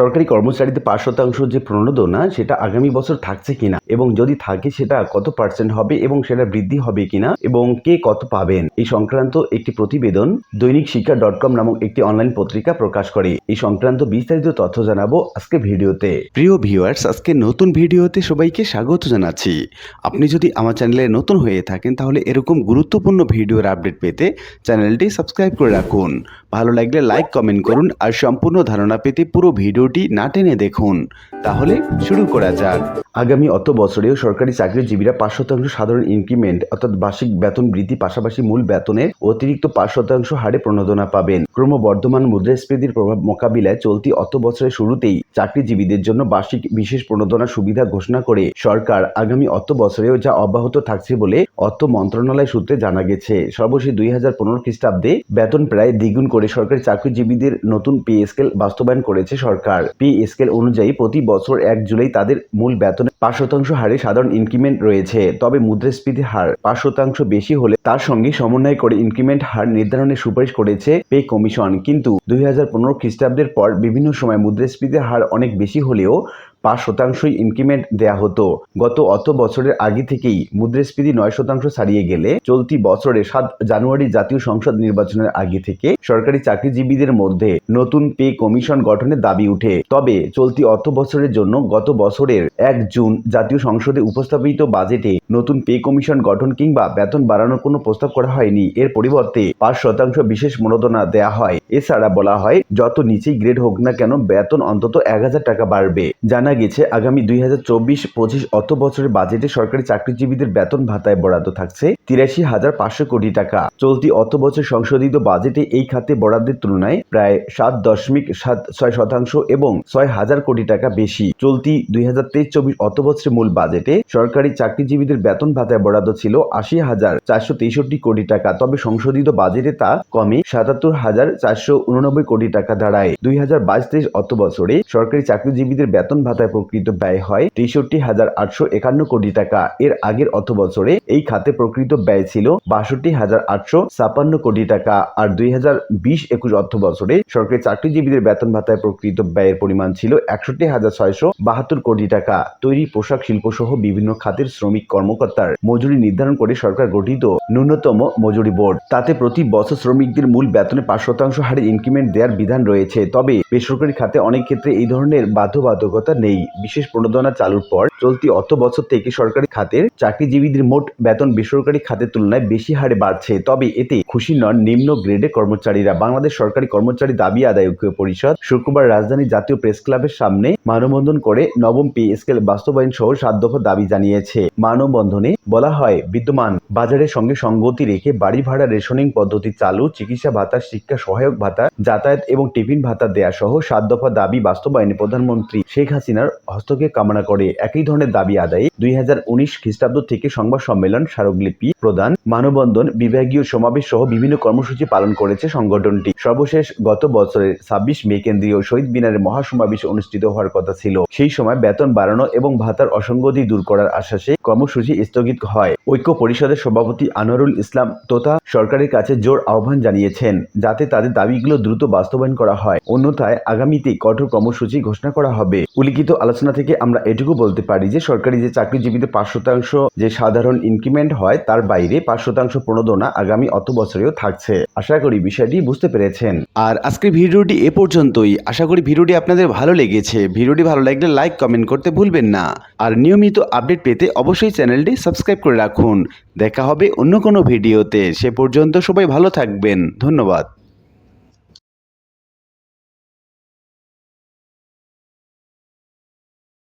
সরকারি কর্মচারীদের পাঁচ শতাংশ যে প্রণোদনা, সেটা আগামী বছর থাকছে কিনা? এবং যদি থাকে, সেটা কত পার্সেন্ট হবে এবং সেটা বৃদ্ধি হবে কিনা? এবং কে কত পাবেন? এই সংক্রান্ত একটি প্রতিবেদন দৈনিক শিক্ষা ডট কম নামক একটি অনলাইন পত্রিকা প্রকাশ করে। এই সংক্রান্ত বিস্তারিত তথ্য জানাব আজকে ভিডিওতে। প্রিয় ভিউয়ার্স, আজকে নতুন ভিডিওতে সবাইকে স্বাগত জানাচ্ছি। আপনি যদি আমার চ্যানেলে নতুন হয়ে থাকেন, তাহলে এরকম গুরুত্বপূর্ণ ভিডিওর আপডেট পেতে চ্যানেলটি সাবস্ক্রাইব করে রাখুন। ভালো লাগলে লাইক কমেন্ট করুন আর সম্পূর্ণ ধারণা পেতে পুরো ভিডিওটি না টেনে দেখুন। তাহলে শুরু করা যাক। আগামী অত বছরেও সরকারি চাকরিজীবীরা পাঁচ শতাংশ সাধারণ ইনক্রিমেন্ট, অর্থাৎ বার্ষিক বেতন বৃদ্ধি পাশাপাশি মূল বেতনের অতিরিক্ত পাঁচ শতাংশ হারে প্রণোদনা পাবেন। ক্রমবর্ধমান মুদ্রাস্ফীতির প্রভাব মোকাবিলায় চলতি অত বছরের শুরুতেই চাকরিজীবীদের জন্য বার্ষিক বিশেষ প্রণোদনা সুবিধা ঘোষণা করে সরকার আগামী অত বছরেও যা অব্যাহত থাকছে বলে অর্থ মন্ত্রণালয় সূত্রে জানা গেছে। সর্বশেষ দুই হাজার পনেরো খ্রিস্টাব্দে বেতন প্রায় দ্বিগুণ করে সরকারি চাকরিজীবীদের নতুন পে স্কেল বাস্তবায়ন করেছে সরকার। পে স্কেল অনুযায়ী প্রতি বছর এক জুলাই তাদের মূল বেতনে পাঁচ শতাংশ হারে সাধারণ ইনক্রিমেন্ট রয়েছে, তবে মুদ্রাস্ফীতি হার পাঁচ শতাংশ বেশি হলে তার সঙ্গে সমন্বয় করে ইনক্রিমেন্ট হার নির্ধারণের সুপারিশ করেছে পে কমিশন। কিন্তু দুই হাজার পনেরো খ্রিস্টাব্দের পর বিভিন্ন সময় মুদ্রাস্ফীতির হার অনেক বেশি হলেও পাঁচ শতাংশই ইনক্রিমেন্ট দেয়া হতো। গত অত বছরের আগে থেকেই মুদ্রাস্ফীতি নয় শতাংশ ছাড়িয়ে গেলে চলতি বছরে সাত জানুয়ারি জাতীয় সংসদ নির্বাচনের আগে থেকে সরকারি চাকরিজীবীদের মধ্যে নতুন পে কমিশন গঠনের দাবি উঠে। তবে চলতি অর্থ বছরের জন্য গত বছরের এক জুন জাতীয় সংসদে উপস্থাপিত বাজেটে নতুন পে কমিশন গঠন কিংবা বেতন বাড়ানোর কোনো প্রস্তাব করা হয়নি। এর পরিবর্তে পাঁচ শতাংশ বিশেষ মনোদনা দেয়া হয়। এছাড়া বলা হয়, যত নিচেই গ্রেড হোক না কেন, বেতন অন্তত এক হাজার টাকা বাড়বে। জানা গেছে, আগামী দুই হাজার চব্বিশ পঁচিশ অর্থ বছরের বাজেটে সরকারি চাকরিজীবীদের বেতন ভাতায় বরাদ্দ থাকছে তিরাশি হাজার পাঁচশো কোটি টাকা। চলতি অর্থ বছর সংশোধিত বাজেটে এই খাতে বরাদ্দের তুলনায় প্রায় সাত দশমিক সাত ছয় শতাংশ এবং ছয় হাজার কোটি টাকা বেশি। চলতি দুই হাজার তেইশ চব্বিশ অর্থ বছরের মূল বাজেটে সরকারি চাকরিজীবীদের বেতন ভাতায় বরাদ্দ ছিল আশি হাজার চারশো তেষট্টি কোটি টাকা, তবে সংশোধিত বাজেটে তা কমে সাতাত্তর হাজার চারশো উননব্বই কোটি টাকা দাঁড়ায়। দুই হাজার বাইশ তেইশ অর্থ বছরে সরকারি চাকরিজীবীদের বেতন ভাতায় প্রকৃত ব্যয় হয় তেষট্টি হাজার আটশো একান্ন কোটি টাকা। এর আগের অর্থ বছরে এই খাতে প্রকৃত ব্যয় ছিল বাষট্টি হাজার আটশো ছাপান্ন কোটি টাকা। আর দুই হাজার বিশ একুশ অর্থ বছরে সরকারি চাকরিজীবীদের বেতন ভাতায় প্রকৃত ব্যয়ের পরিমাণ ছিল একষট্টি হাজার ছয়শো বাহাত্তর কোটি টাকা। তৈরি পোশাক শিল্প সহ বিভিন্ন খাতের শ্রমিক কর্মকর্তার মজুরি নির্ধারণ করে সরকার গঠিত ন্যূনতম মজুরি বোর্ড। তাতে প্রতি বছর শ্রমিকদের মূল বেতনে পাঁচ শতাংশ হারে ইনক্রিমেন্ট দেওয়ার বিধান রয়েছে। তবে বেসরকারি খাতে অনেক ক্ষেত্রে এই ধরনের বাধ্যবাধকতা নেই। বিশেষ প্রণোদনা চালুর পর চলতি অর্থ বছর থেকে সরকারি খাতের চাকরিজীবীদের মোট বেতন বেসরকারি খাতের তুলনায় বেশি হারে বাড়ছে। তবে এতে খুশি নন নিম্ন গ্রেডের কর্মচারীরা। বাংলাদেশ সরকারি কর্মচারী দাবি আদায় পরিষদ শুক্রবার রাজধানী জাতীয় প্রেস ক্লাবের সামনে মানববন্ধন করে নবম পে স্কেল বাস্তবায়ন সহ সাত দফা দাবি জানিয়েছে। মানববন্ধনে বলা হয়, বিদ্যমান বাজারের সঙ্গে সঙ্গতি রেখে বাড়ি ভাড়া রেশনিং পদ্ধতি চালু, চিকিৎসা ভাতা, শিক্ষা সহায়ক ভাতা, যাতায়াত এবং টিফিন ভাতা দেয়া সহ সাত দফা দাবি বাস্তবায়নে প্রধানমন্ত্রী শেখ হাসিনার হস্তক্ষেপ কামনা করে একই ধরনের দাবি আদায়ে দুই হাজার উনিশ খ্রিস্টাব্দ থেকে সংবাদ সম্মেলন স্মারকলিপি প্রদান, মানববন্ধন, বিভাগীয় সমাবেশ সহ বিভিন্ন কর্মসূচি পালন করেছে সংগঠনটি। সর্বশেষ গত বছরের ছাব্বিশ মে কেন্দ্রীয় শহীদ মিনারে মহাসমাবেশ অনুষ্ঠিত হওয়ার কথা ছিল। সেই সময় বেতন বাড়ানো এবং ভাতার অসঙ্গতি দূর করার আশ্বাসে কর্মসূচি স্থগিত হয়। ঐক্য পরিষদের সভাপতি আনোয়ারুল ইসলাম তথা সরকারের কাছে জোর আহ্বান জানিয়েছেন যাতে তাদের দাবিগুলো দ্রুত বাস্তবায়ন করা হয়। অন্যথায় আগামীতে কঠোর কর্মসূচি ঘোষণা করা হবে। উল্লিখিত আলোচনা থেকে আমরা এটুকু বলতে পারি যে সরকারি যে চাকরিজীবীদের পাঁচ শতাংশ যে সাধারণ ইনক্রিমেন্ট হয়, তার বাইরে পাঁচ শতাংশ প্রণোদনা আগামী অত বছরেও থাকছে। আশা করি বিষয়টি বুঝতে পেরেছেন। আর আজকের ভিডিওটি এ পর্যন্তই। আশা করি ভিডিওটি আপনাদের ভালো লেগেছে। ভিডিওটি ভালো লাগলে লাইক, কমেন্ট করতে ভুলবেন না। আর নিয়মিত আপডেট পেতে অবশ্যই চ্যানেলটি সাবস্ক্রাইব করে রাখুন। দেখা হবে অন্য কোনো ভিডিওতে। সে পর্যন্ত সবাই ভালো থাকবেন। ধন্যবাদ।